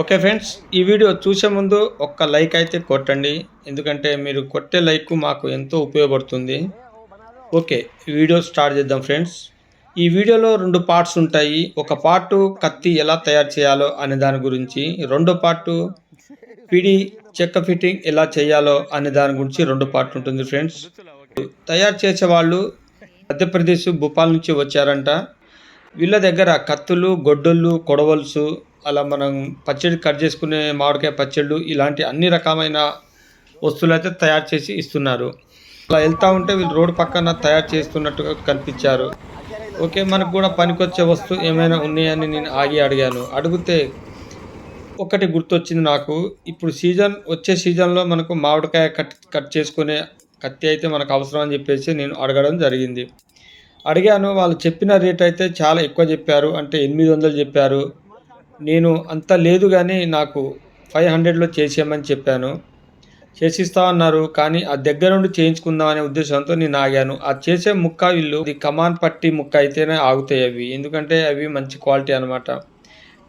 Okay friends ఈ video చూసే ముందు ఒక్క లైక్ అయితే కొట్టండి. ఎందుకంటే మీరు కొట్టే లైక్ మాకు ఎంతో ఉపయోగపడుతుంది. ఓకే వీడియో స్టార్ట్ చేద్దాం ఫ్రెండ్స్. ఈ వీడియోలో రెండు పార్ట్స్ ఉంటాయి. ఒక పార్టు కత్తి ఎలా తయారు చేయాలో అనే దాని గురించి రెండో పార్టు పిడి చెక్క ఫిట్టింగ్ ఎలా చేయాలో అనే దాని గురించి రెండు పార్ట్ ఉంటుంది ఫ్రెండ్స్. తయారు చేసే వాళ్ళు మధ్యప్రదేశ్ భూపాల్ నుంచి వచ్చారంట. వీళ్ళ దగ్గర కత్తులు గొడ్డళ్ళు కొడవలుసు అలా మనం పచ్చడి కట్ చేసుకునే మామిడికాయ పచ్చళ్ళు ఇలాంటి అన్ని రకమైన వస్తువులు అయితే తయారు చేసి ఇస్తున్నారు. అలా వెళ్తూ ఉంటే వీళ్ళు రోడ్డు పక్కన తయారు చేస్తున్నట్టుగా కనిపించారు. ఓకే మనకు కూడా పనికొచ్చే వస్తువు ఏమైనా ఉన్నాయని నేను ఆగి అడిగాను. అడిగితే ఒకటి గుర్తొచ్చింది నాకు. ఇప్పుడు సీజన్ వచ్చే సీజన్లో మనకు మామిడికాయ కట్ కట్ చేసుకునే కత్తి అయితే మనకు అవసరం అని చెప్పేసి నేను అడగడం జరిగింది. అడిగాను వాళ్ళు చెప్పిన రేట్ అయితే చాలా ఎక్కువ చెప్పారు. అంటే ఎనిమిది వందలు చెప్పారు. నేను అంత లేదు కానీ నాకు ఫైవ్ హండ్రెడ్లో చేసేయమని చెప్పాను. చేసిస్తా అన్నారు కానీ ఆ దగ్గర నుండి చేయించుకుందాం అనే ఉద్దేశంతో నేను ఆగాను. ఆ చేసే ముక్క వీళ్ళు ఇది కమాన్ పట్టి ముక్క అయితేనే ఆగుతాయి అవి. ఎందుకంటే అవి మంచి క్వాలిటీ అనమాట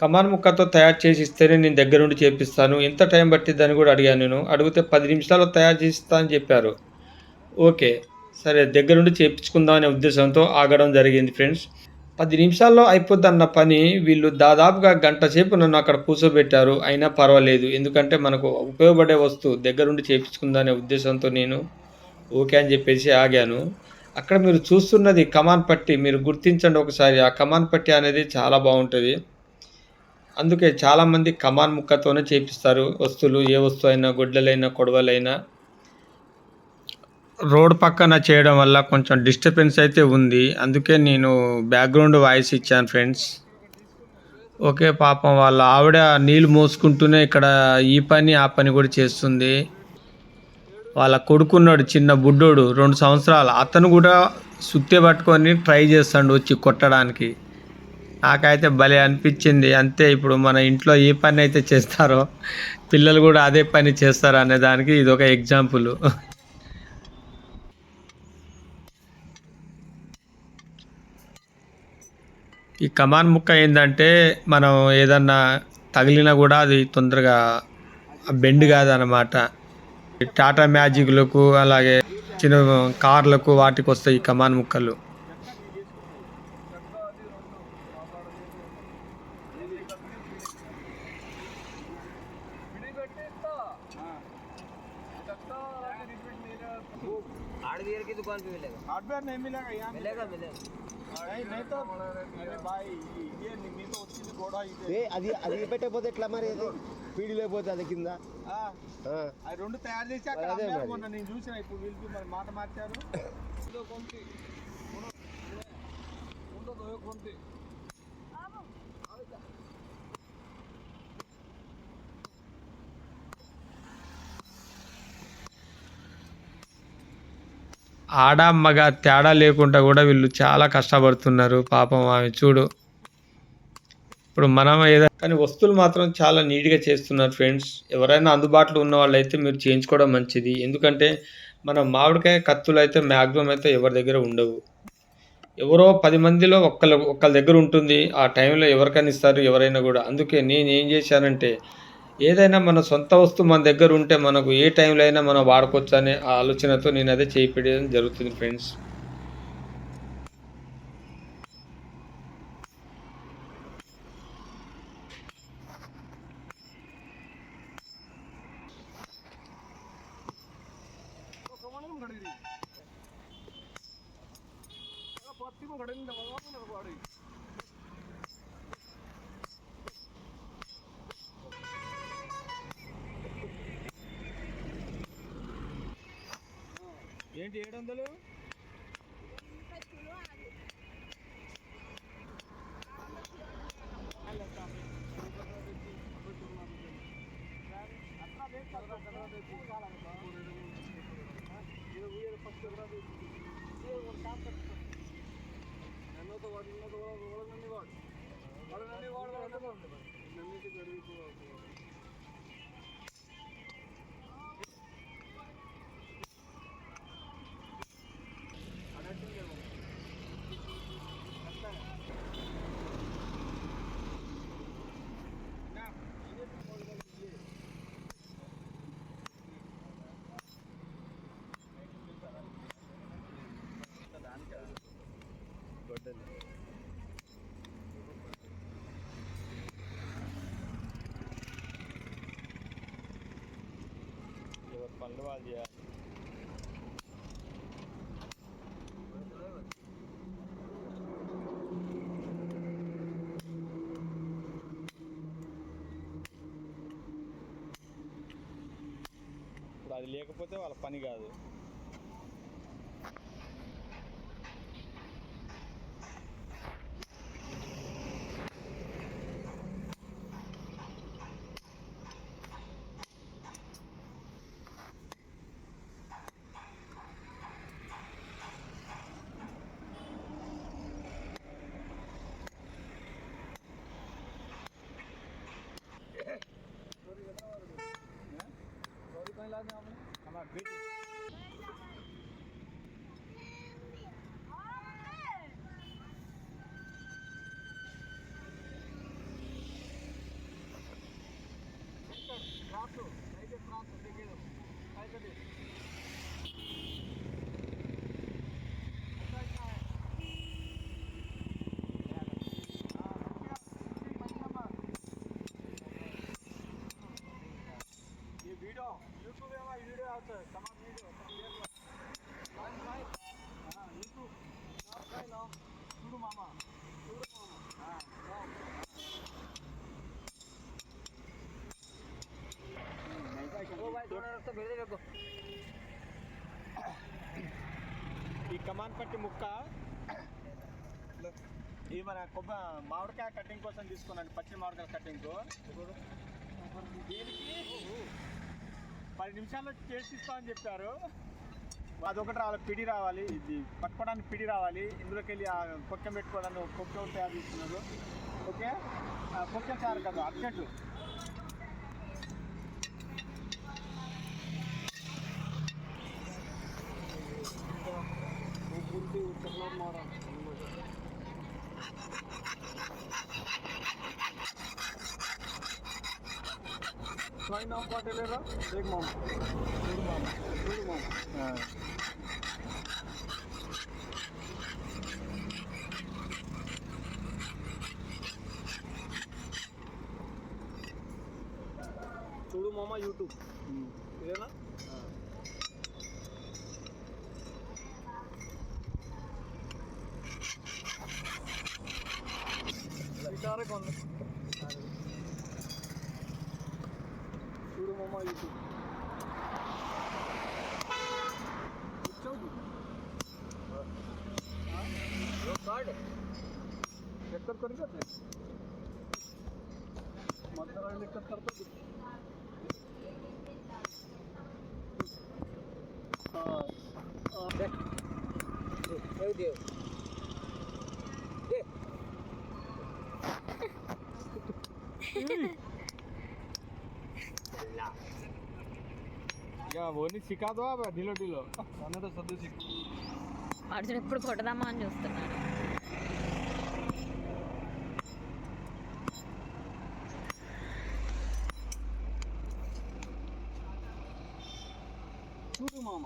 కమాన్ ముక్కతో తయారు చేసి ఇస్తేనే నేను దగ్గర నుండి చేపిస్తాను. ఎంత టైం పట్టిద్దని కూడా అడిగాను నేను. అడిగితే పది నిమిషాల్లో తయారు చేస్తా అని చెప్పారు. ఓకే సరే దగ్గర నుండి చేయించుకుందాం అనే ఉద్దేశంతో ఆగడం జరిగింది ఫ్రెండ్స్. పది నిమిషాల్లో అయిపోద్ది అన్న పని వీళ్ళు దాదాపుగా గంట సేపు నన్ను అక్కడ కూర్చోబెట్టారు. అయినా పర్వాలేదు. ఎందుకంటే మనకు ఉపయోగపడే వస్తువు దగ్గరుండి చేయించుకుందా ఉద్దేశంతో నేను ఓకే అని చెప్పేసి ఆగాను. అక్కడ మీరు చూస్తున్నది కమాన్ పట్టి మీరు గుర్తించండి ఒకసారి. ఆ కమాన్ పట్టి అనేది చాలా బాగుంటుంది. అందుకే చాలామంది కమాన్ ముక్కతోనే చేపిస్తారు. వస్తువులు ఏ వస్తువు అయినా గుడ్డలైనా కొడవలైనా. రోడ్ పక్కన చేయడం వల్ల కొంచెం డిస్టర్బెన్స్ అయితే ఉంది. అందుకే నేను బ్యాక్గ్రౌండ్ వాయిస్ ఇచ్చాను ఫ్రెండ్స్. ఓకే పాపం వాళ్ళ ఆవిడ నీళ్ళు మోసుకుంటూనే ఇక్కడ ఈ పని ఆ పని కూడా చేస్తుంది. వాళ్ళ కొడుకున్నాడు చిన్న బుడ్డోడు రెండు సంవత్సరాలు. అతను కూడా సుత్తే పట్టుకొని ట్రై చేస్తాడు వచ్చి కొట్టడానికి. నాకైతే భలే అనిపించింది. అంతే ఇప్పుడు మన ఇంట్లో ఏ పని అయితే చేస్తారో పిల్లలు కూడా అదే పని చేస్తారు అనే దానికి ఇది ఒక ఎగ్జాంపుల్. ఈ కమాన్ ముక్క ఏంటంటే మనం ఏదన్నా తగిలినా కూడా అది తొందరగా బెండ్ కాదనమాట టాటా మ్యాజిక్లకు అలాగే చిన్న కార్లకు వాటికి వస్తాయి ఈ కమాన్ ముక్కలు हार्डवेयर की दुकान पे मिलेगा हार्डवेयर नहीं मिलेगा यहाँ मिलेगा मिलेगा అది అది పెట్టకపోతే ఎట్లా మరి అది? పీడి లేకపోతే అది కింద? రెండు తయారు చేసి అక్కడ నేను చూసిన ఇప్పుడు వీళ్ళకి మరి మాట మార్చారు. ఇదో కొంటి ఉno, uno, dos, కొంటి ఆడ మగ తేడా లేకుండా కూడా వీళ్ళు చాలా కష్టపడుతున్నారు. పాపం ఆమె చూడు. ఇప్పుడు మనం ఏదో కానీ వస్తువులు మాత్రం చాలా నీట్గా చేస్తున్నారు ఫ్రెండ్స్. ఎవరైనా అందుబాటులో ఉన్న వాళ్ళు అయితే మీరు చేయించుకోవడం మంచిది. ఎందుకంటే మన మామిడికాయ కత్తులు అయితే మ్యాక్సిమం అయితే ఎవరి దగ్గర ఉండవు. ఎవరో పది మందిలో ఒక్కళ్ళ ఒక్కళ్ళ దగ్గర ఉంటుంది. ఆ టైంలో ఎవరికైనా ఇస్తారు ఎవరైనా కూడా. అందుకే నేను ఏం చేశానంటే ఏదైనా మన సొంత వస్తువు మన దగ్గర ఉంటే మనకు ఏ టైంలో అయినా మనం వాడుకోవచ్చు అనే ఆ ఆలోచనతో నేను అదే చేయిపెట్టడం జరుగుతుంది ఫ్రెండ్స్ పత్తి కడింది ఏంటి ఏడు వందలు? నన్ను వాడు నన్ను వాడు వాడు నన్ను వాడు నన్ను గడిపి పనులు వాళ్ళు చేయాలి. ఇప్పుడు అది లేకపోతే వాళ్ళ పని కాదు. Rato. కమాన్ పట్టి ముక్క. ఇది మన కొబ్బ మామిడికాయ కటింగ్ కోసం తీసుకున్నాను పచ్చి మామిడికాయ కటింగ్ దీనికి పది నిమిషాల్లో చేసి ఇస్తామని చెప్పారు. అదొకటి రావాలి పిడి రావాలి ఇది పట్టుకోవడానికి పిడి రావాలి. ఇందులోకి వెళ్ళి ఆ కొక్క పెట్టుకోవడానికి కొక్క తయారు చేస్తున్నారు ఓకే? ఆ కొక్క చారు కదా urgent. belum orang selain apa telera big mom big mom big mom Dulu mama YouTube, hmm. iya nak? నరకొండ చూడు మమ్మ ఇటు కార్డు ఎక్కడ కొనుక్కోతే మధ్యలో ఎక్కడ కడతా Dev dev. ఇక సికాదో ఢిలో ఢిలో. అన్నట్టు సర్దు సిక్. అర్జున్ ఎప్పుడు కొట్టదామా అని చూస్తున్నాడు. చూడు మామ.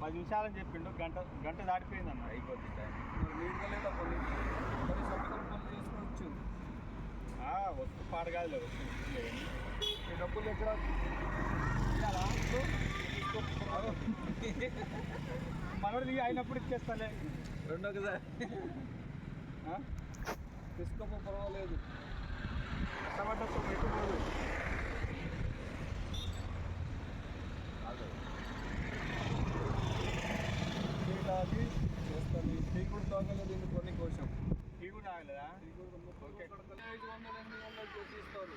పది నిమిషాలని చెప్పిండు గంట గంట దాటిపోయింది అన్న అయిపోద్ది టైం ఆ, వస్తు పాడు కాదులే వస్తు ఈ డబ్బులు ఎక్కడ? మనోడిది అయినప్పుడు ఇచ్చేస్తాలే. రెండో కదా. ఆ? తీసుకోపో పర్వాలేదు. కష్టపడ్డ పెట్టుకోదు అది చేస్తాను టీ కూడా తాగలేదు ఇంక కొన్ని కోసం టీ కూడా ఆగలేదా ఓకే ఐదు వందలు ఎనిమిది వందలు చేసి ఇస్తారు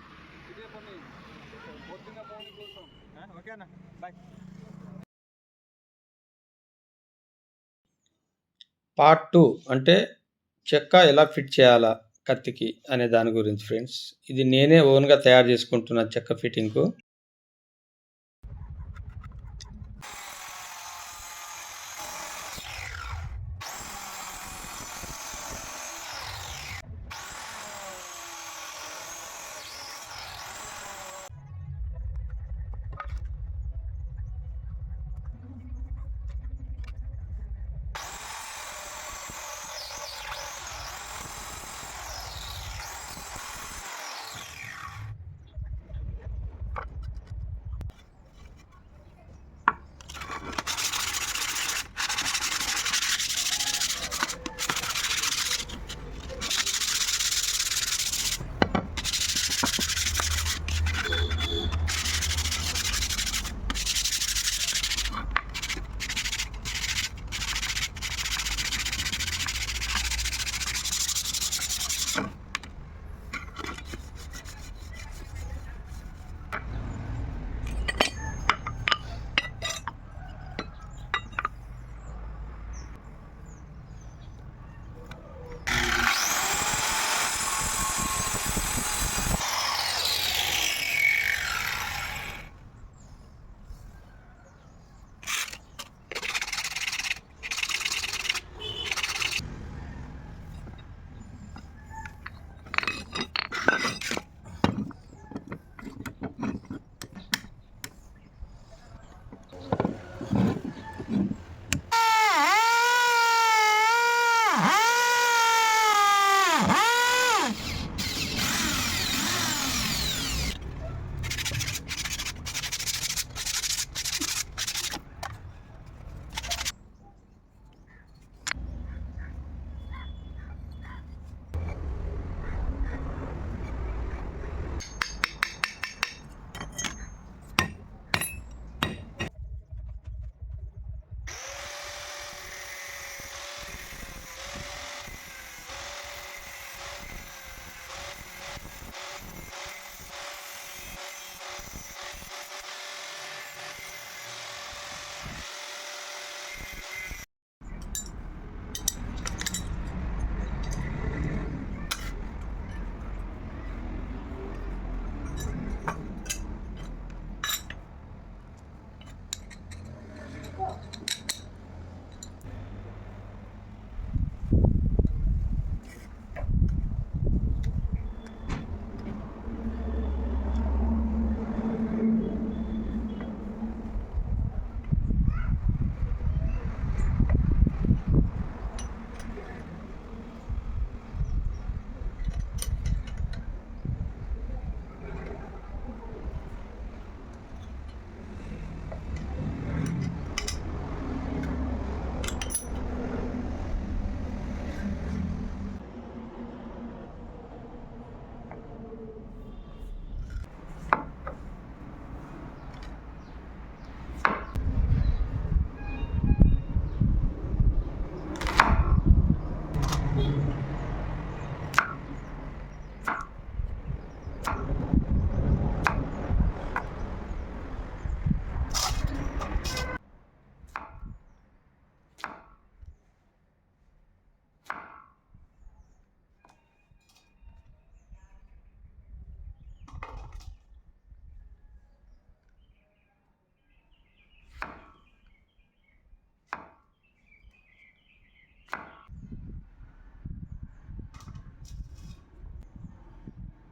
ఇదే పని పొద్దున పని కోసం ఆ, ఓకేనా? బాయ్. పార్ట్ టూ అంటే చెక్క ఎలా ఫిట్ చేయాలా కత్తికి అనే దాని గురించి ఫ్రెండ్స్. ఇది నేనే ఓన్గా తయారు చేసుకుంటున్న చెక్క ఫిట్టింగ్కు.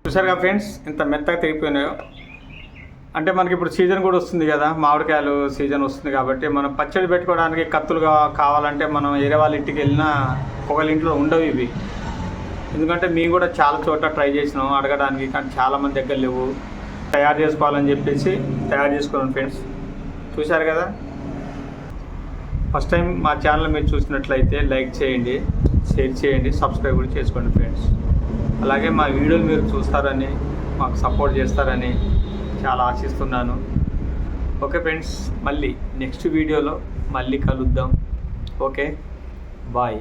చూసారుగా ఫ్రెండ్స్ ఇంత మెత్తగా తెగిపోయినాయో అంటే మనకి ఇప్పుడు సీజన్ కూడా వస్తుంది కదా మామిడికాయలు సీజన్ వస్తుంది కాబట్టి మనం పచ్చడి పెట్టుకోవడానికి కత్తులుగా కావాలంటే మనం వేరే వాళ్ళ ఇంటికి వెళ్ళినా ఒకళ్ళ ఇంట్లో ఉండవు ఇవి. ఎందుకంటే మేము కూడా చాలా చోట్ల ట్రై చేసినాం అడగడానికి కానీ చాలామంది దగ్గర లేవు. తయారు చేసుకోవాలని చెప్పేసి తయారు చేసుకున్నాం ఫ్రెండ్స్. చూశారు కదా? ఫస్ట్ టైం మా ఛానల్ మీరు చూసినట్లయితే లైక్ చేయండి షేర్ చేయండి సబ్స్క్రైబ్ కూడా చేసుకోండి ఫ్రెండ్స్. అలాగే మా వీడియోలు మీరు చూస్తారని మాకు సపోర్ట్ చేస్తారని చాలా ఆశిస్తున్నాను. ఓకే ఫ్రెండ్స్ మళ్ళీ నెక్స్ట్ వీడియోలో మళ్ళీ కలుద్దాం. Okay bye.